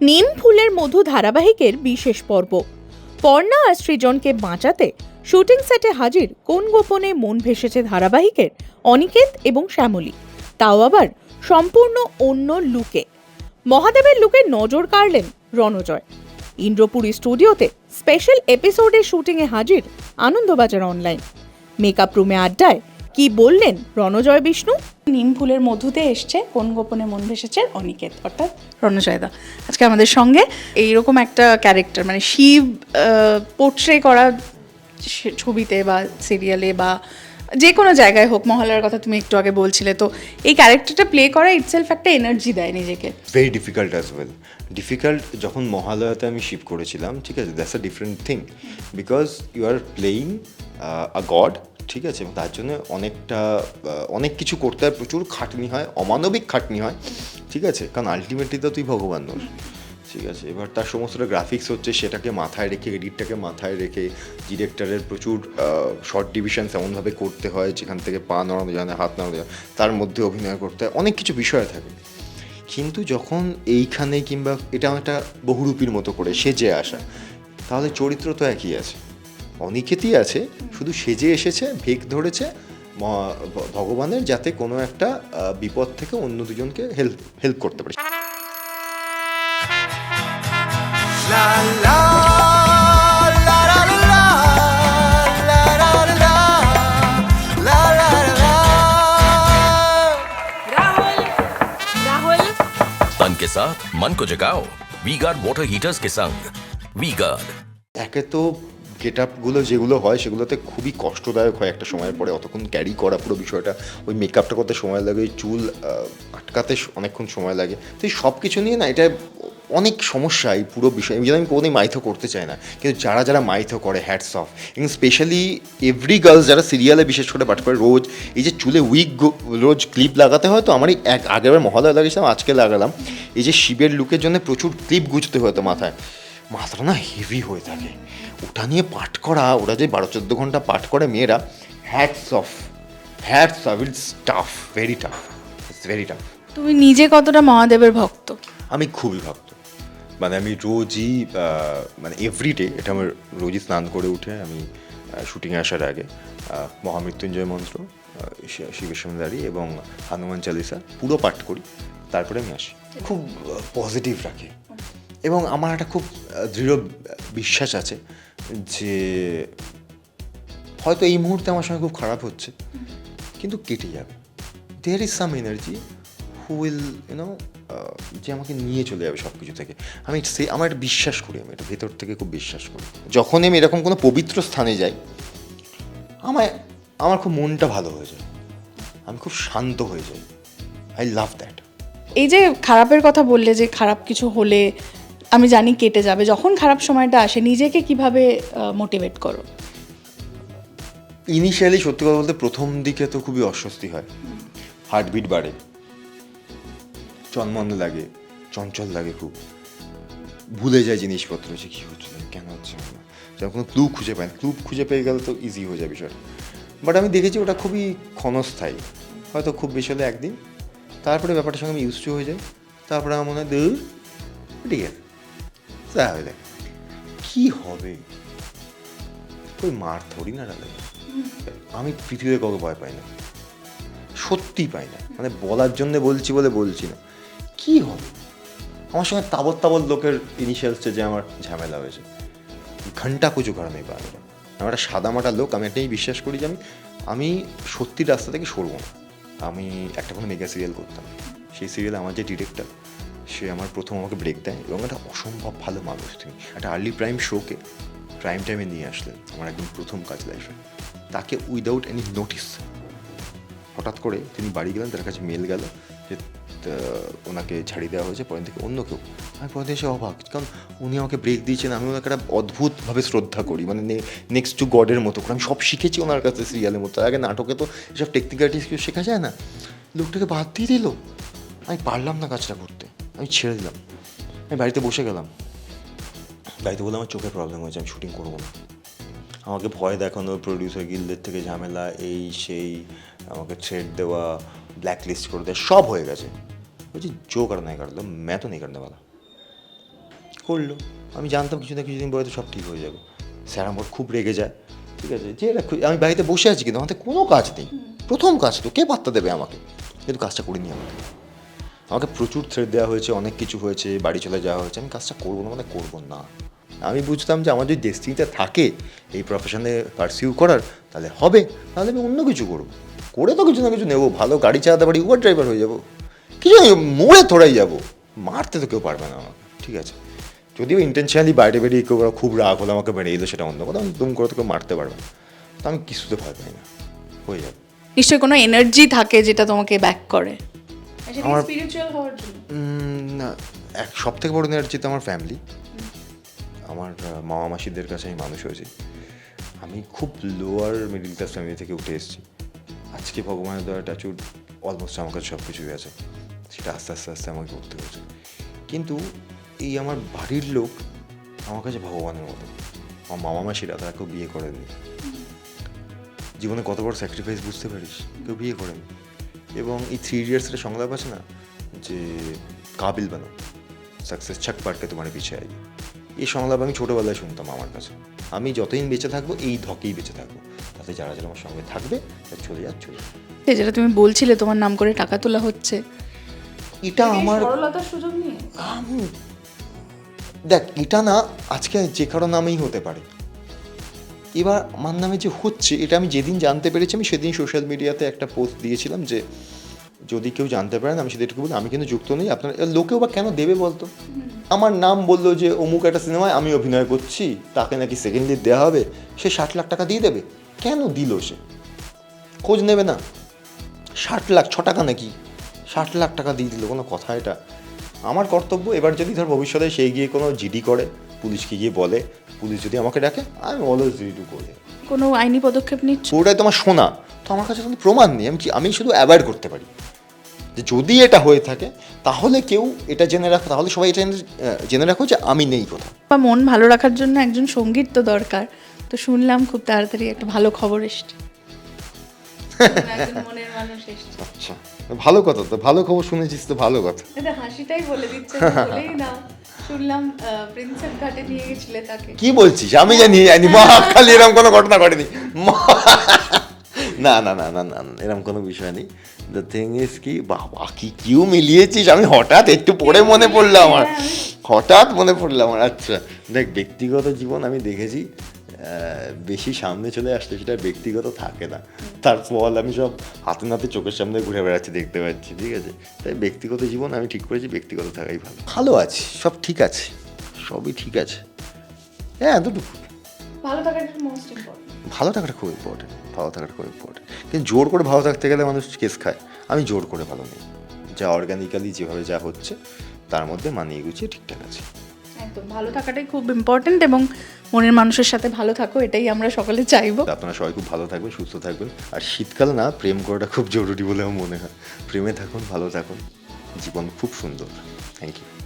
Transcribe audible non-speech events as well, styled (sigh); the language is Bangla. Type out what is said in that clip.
নিম ফুলের মধু ধারাবাহিকের বিশেষ পর্ব। পর্ণা আর সৃজনকে বাঁচাতে শুটিং সেটে হাজির কোন গোপনে মন ভেসেছে ধারাবাহিকের অনিকেত এবং শ্যামলী। তাও আবার সম্পূর্ণ অন্য লুকে। মহাদেবের লুকে নজর কাড়লেন রণজয়। ইন্দ্রপুরী স্টুডিওতে স্পেশাল এপিসোডের শুটিংয়ে হাজির আনন্দবাজার অনলাইন। মেকআপ রুমে আড্ডায় কি বললেন রণজয় বিষ্ণু? নিম ফুলের মধুতে এসছে কোন গোপনে মন ভেসেছে? অনিকেত অর্থাৎ রণজয়দা। আজকে আমাদের সঙ্গে এইরকম একটা ক্যারেক্টার মানে শিব পোর্ট্রে করা সে- ছবিতে বা সিরিয়ালে বা যে কোনো জায়গায় হোক মহলার কথা তুমি একটু আগে বলছিলে তো এই ক্যারেক্টারটা প্লে করা ইটসেলফ একটা এনার্জি দেয় নিজেকে। Very difficult as well difficult যখন মহালয়াতে আমি শিফট করেছিলাম ঠিক আছে that's a different thing because you are playing a god ঠিক আছে, এবং তার জন্য অনেকটা অনেক কিছু করতে হয়, প্রচুর খাটনি হয়, অমানবিক খাটনি হয়, ঠিক আছে? কারণ আলটিমেটলি তো তুই ভগবান নোস, ঠিক আছে? এবার তার সমস্তটা গ্রাফিক্স হচ্ছে সেটাকে মাথায় রেখে এডিটটাকে মাথায় রেখে ডিরেক্টরের প্রচুর শর্ট ডিভিশন এমনভাবে করতে হয়, যেখান থেকে পা নড়ানো যায় না, হাত নড়ানো যায় তার মধ্যে অভিনয় করতে হয়, অনেক কিছু বিষয় থাকে। কিন্তু যখন এইখানে কিংবা এটা একটা বহুরূপীর মতো করে সেজে আসা, তাহলে চরিত্র তো একই আছে। অনিকেতই আছে শুধু সেজে এসেছে ভেক ধরেছে ভগবানের যাতে কোনো একটা বিপদ থেকে অন্য দুজনকে হেল্প হেল্প করতে পারে। के साथ मन को जगाओ। वी गार्ड वाटर हीटर्स के संग। वी गार्ड একে তো গেট আপগুলো যেগুলো হয় সেগুলোতে খুবই কষ্টদায়ক হয় একটা সময়ের পরে। অতক্ষণ ক্যারি করা পুরো বিষয়টা, ওই মেকআপটা করতে সময় লাগে, ওই চুল আটকাতে অনেকক্ষণ সময় লাগে। তো এই সব কিছু নিয়ে না এটা অনেক সমস্যা এই পুরো বিষয়। জানি আমি কোনোদিন মাইথো করতে চাই না, কিন্তু যারা যারা মাইথো করে হ্যাটস অফ এবং স্পেশালি এভরি গার্লস যারা সিরিয়ালে বিশেষ করে পাঠ করে রোজ, এই যে চুলে উইক রোজ ক্লিপ লাগাতে হয় তো আমারই এক আগেরবার মহালয়া লাগিয়েছিলাম, আজকে লাগালাম। এই যে শিবের লুকের জন্য প্রচুর ক্লিপ গুজতে হতো মাথায়। মাথাটা না হেভি হয়ে থাকে। ওটা নিয়ে পাঠ করা ওরা যে বারো চোদ্দ ঘণ্টা পাঠ করে মেয়েরা hats off hats off it's tough very tough it's very tough তুমি নিজে কতটা মহাদেবের ভক্ত? আমি খুবই ভক্ত। মানে আমি রোজই মানে এভরিডে এটা আমার রোজই স্নান করে উঠে আমি শুটিংয়ে আসার আগে মহামৃত্যুঞ্জয় মন্ত্র শিবের সন্ধ্যারি এবং হনুমান চালিসা পুরো পাঠ করি তারপরে আমি আসি। খুব পজিটিভ রাখে। এবং আমার একটা খুব দৃঢ় বিশ্বাস আছে যে হয়তো এই মুহূর্তে আমার সঙ্গে খুব খারাপ হচ্ছে, কিন্তু কেটে যাবে। There is some energy who will you know যে আমাকে নিয়ে চলে যাবে সব কিছু থেকে। আমি সে, আমার এটা বিশ্বাস করি, আমি এটা ভেতর থেকে খুব বিশ্বাস করি। যখনই আমি এরকম কোনো পবিত্র স্থানে যাই আমায় আমার খুব মনটা ভালো হয়ে যায়। আমি খুব শান্ত হয়ে যাই। আই লাভ দ্যাট এই যে খারাপের কথা বললে যে খারাপ কিছু হলে আমি জানি কেটে যাবে, যখন খারাপ সময়টা আসে, নিজেকে কীভাবে মোটিভেট করো? ইনিশিয়ালি সত্যি কথা বলতে প্রথম দিকে তো খুবই অস্বস্তি হয়। হার্টবিট বাড়ে। চনমন্দ লাগে, চঞ্চল লাগে খুব। ভুলে যায় জিনিসপত্র যে কী হচ্ছে, কেন হচ্ছে যখন কোনো ক্লু খুঁজে পায় ক্লু খুঁজে পেয়ে গেলে তো ইজি হয়ে যায় বিষয়টা। বাট আমি দেখেছি ওটা খুবই ক্ষণস্থায়ী। হয়তো খুব বেশি হলে একদিন। তারপরে ব্যাপারটার সঙ্গে আমি ইউজ হয়ে যাই। তারপরে আমার মনে হয়, দূর ঠিক আছে হবে দেখ। কী হবে? ওই মার থরি না ডালে আমি পৃথিবীতে কাউকে ভয় পাই না। সত্যি পাই না। মানে বলার জন্য বলছি বলে বলছি না। কি হবে? আমার সঙ্গে তাবৎ তাবৎ লোকের ইনিশিয়াল যে আমার ঝামেলা হয়েছে। ঘণ্টা কুচু ঘর নেই পারে আমার একটা সাদামাটা লোক, আমি একটাই বিশ্বাস করি যে আমি আমি সত্যি রাস্তা থেকে সরবো না। আমি একটা কোনো মেগা সিরিয়াল করতাম। সেই সিরিয়ালে আমার যে ডিরেক্টর সে আমার প্রথম আমাকে ব্রেক দেয় এবং একটা অসম্ভব ভালো মানুষ তিনি একটা আর্লি প্রাইম শোকে প্রাইম টাইমে নিয়ে আসলেন আমার একদম প্রথম কাজ লাইফে তাকে উইদাউট এনি নোটিস হঠাৎ করে তিনি বাড়ি গেলেন, তার কাছে মেল গেল যে ওনাকে ছাড়িয়ে দেওয়া হয়েছে পরের থেকে অন্য কেউ। আমি পরের এসে অবাক, কারণ উনি আমাকে ব্রেক দিয়েছেন, আমি ওনাকে একটা অদ্ভুতভাবে শ্রদ্ধা করি মানে নেক্সট টু গডের মতো করে। আমি সব শিখেছি ওনার কাছে সিরিয়ালের মতো। আগে নাটকে তো এসব টেকনিক্যালিটিস কিছু শেখা যায় না। লোকটাকে বাদ দিয়ে দিল। আমি পারলাম না কাজটা করতে। আমি ছেড়ে দিলাম। আমি বাড়িতে বসে গেলাম। বাড়িতে বলে আমার চোখের প্রবলেম হয়েছে আমি শুটিং করব না। আমাকে ভয় দেখানো প্রডিউসার গিল্ডের থেকে ঝামেলা এই সেই আমাকে থ্রেড দেওয়া ব্ল্যাক লিস্ট করে দেওয়া সব হয়ে গেছে। বলছি জো কার নাই কাটলো ম্যাথও নেই কাটতে পারা করল। আমি জানতাম কিছু না কিছুদিন পরে তো সব ঠিক হয়ে যাবে। স্যার আমার খুব রেগে যায়। ঠিক আছে যে আমি বাড়িতে বসে আছি কিন্তু আমাদের কোনো কাজ নেই। প্রথম কাজ তো কে পাত্তা দেবে আমাকে? কিন্তু কাজটা করিনি আমাকে। আমাকে প্রচুর থ্রেড দেওয়া হয়েছে, অনেক কিছু হয়েছে, বাড়ি চলে যাওয়া হয়েছে, আমি কাজটা করব না মানে করব না। আমি বুঝতাম যে আমার যদি ডেস্টিনিটা থাকে, এই প্রফেশনে পারসিউ করার, তাহলে হবে, তাহলে আমি অন্য কিছু করব। করে তো কিছু না কিছু নেব, ভালো গাড়ি চালাতে পারি উবার ড্রাইভার হয়ে যাব। কিছু মোড়ে থোড়াই যাব, মারতে তো কেউ পারবে না আমাকে, ঠিক আছে? যদিও ইন্টেনশনালি বাইরে বেরিয়ে কেউ ওরা খুব রাগ হলে আমাকে বেরিয়ে এলো সেটা অন্য কথা, আমি দুম করে তো কেউ মারতে পারবে না। তো আমি কিছুতে ভয় পাই না, হয়ে যাবে। নিশ্চয়ই কোনো এনার্জি থাকে যেটা তোমাকে ব্যাক করে। আমার- স্পিরিচুয়াল হওয়ার জন্য? না এক সব থেকে বড় এনার্জি তো আমার ফ্যামিলি আমার মামা মাসিদের কাছে আমি মানুষ হয়েছি। আমি খুব লোয়ার মিডিল ক্লাস ফ্যামিলি থেকে উঠে এসেছি। আজকে ভগবানের দ্বারা টাচুর অলমোস্ট আমার কাছে সব কিছুই আছে। সেটা আস্তে আস্তে আস্তে আমাকে করতে হয়েছে। কিন্তু এই আমার বাড়ির লোক আমার কাছে ভগবানের মতো। আমার মামা মাসিরা তারা কেউ বিয়ে করেনি জীবনে কত বড় স্যাক্রিফাইস বুঝতে পারিস? কেউ বিয়ে করেনি। এবং এই থ্রি ইডিয়ার্সের সংলাপ আছে না যে কাবিল বানো সাকসেস ছক পাটকে তোমার পিছিয়ে আই এই সংলাপ আমি ছোটোবেলায় শুনতাম আমার কাছে। আমি যতদিন বেঁচে থাকব এই ধকেই বেঁচে থাকব। তাতে যারা যারা আমার সঙ্গে থাকবে তারা চলে যাক চলে। এই যেটা তুমি বলছিলে তোমার নাম করে টাকা তোলা হচ্ছে। এটা আমার সুযোগ আমি দেখ এটা না আজকে যে কারও নামেই হতে পারে। এবার আমার নামে যে হচ্ছে এটা আমি যেদিন জানতে পেরেছি আমি সেদিন সোশ্যাল মিডিয়াতে একটা পোস্ট দিয়েছিলাম যে যদি কেউ জানতে পারেন আমি সেটা একটু বলি আমি কিন্তু যুক্ত নেই। আপনার লোকেও বা কেন দেবে বলতো? আমার নাম বলল যে অমুক একটা সিনেমায় আমি অভিনয় করছি তাকে নাকি সেকেন্ড লিড দেওয়া হবে সে ষাট লাখ টাকা দিয়ে দেবে। কেন দিল সে? খোঁজ নেবে না। ষাট লাখ ছ টাকা নাকি? ষাট লাখ টাকা দিয়ে দিল কোনো কথা এটা। আমার কর্তব্য এবার যদি ধর ভবিষ্যতে সেই গিয়ে কোনো জিডি করে পুলিশকে গিয়ে বলে পুলিশ যদি আমাকে ডাকে আমি অলওয়েজ রেডি টু করে কোনো আইনি পদক্ষেপ নিচ্ছ? পুরোটাই তোমার শোনা। তো আমার কাছে কোনো প্রমাণ নেই। আমি কি- আমি শুধু অ্যাভয়েড করতে পারি। যে যদি এটা হয়ে থাকে তাহলে কেউ এটা জেনে রাখো। তাহলে সবাই এটা জেনে- রাখো যে আমি নেই কোথাও। বা মন ভালো রাখার জন্য একজন সংগীত তো দরকার। তো শুনলাম খুব তাড়াতাড়ি একটা ভালো খবর এসছে। (laughs) আচ্ছা ভালো কথা তো। ভালো খবর শুনেছিস তো ভালো কথা। হাসিটাই বলে দিচ্ছে (laughs) না শুনলাম প্রিন্সেপ ঘাটে নিয়ে গেছিলে তাকে। কি বলছিস? আমি জানি জানি। মহাকালী এরকম কোনো ঘটনা ঘটেনি। না না না না না এরকম কোনো বিষয় নেই। দ্য থিং ইজ কি বাবা কি কিউ মিলিয়েছিস? আমি হঠাৎ একটু পরে মনে পড়ল আমার। হঠাৎ মনে পড়ল আমার। আচ্ছা দেখ ব্যক্তিগত জীবন আমি দেখেছি। বেশি সামনে চলে আসলে সেটা ব্যক্তিগত থাকে না। তার ফল আমি সব হাতে নাতে চোখের সামনে ঘুরে বেড়াচ্ছি দেখতে পাচ্ছি ঠিক আছে? তাই ব্যক্তিগত জীবন আমি ঠিক করেছি ব্যক্তিগত থাকাই ভালো। ভালো আছি সব ঠিক আছে সবই ঠিক আছে। হ্যাঁ এতটুকু। ভালো থাকাটা মোস্ট ইম্পর্টেন্ট ভালো থাকাটা খুব ইম্পর্টেন্ট ভালো থাকাটা খুব ইম্পর্টেন্ট কিন্তু জোর করে ভালো থাকতে গেলে মানুষ কেস খায়। আমি জোর করে ভালো নেই। যা অর্গানিক্যালি যেভাবে যা হচ্ছে তার মধ্যে মানিয়ে গুছিয়ে ঠিকঠাক আছে। একদম, ভালো থাকাটাই খুব ইম্পর্টেন্ট এবং মনের মানুষের সাথে ভালো থাকো, এটাই আমরা সকলে চাইব। আপনারা সবাই খুব ভালো থাকবেন, সুস্থ থাকবেন। আর শীতকাল না, প্রেম করাটা খুব জরুরি বলে আমার মনে হয়। প্রেমে থাকুন, ভালো থাকুন। জীবন খুব সুন্দর। Thank you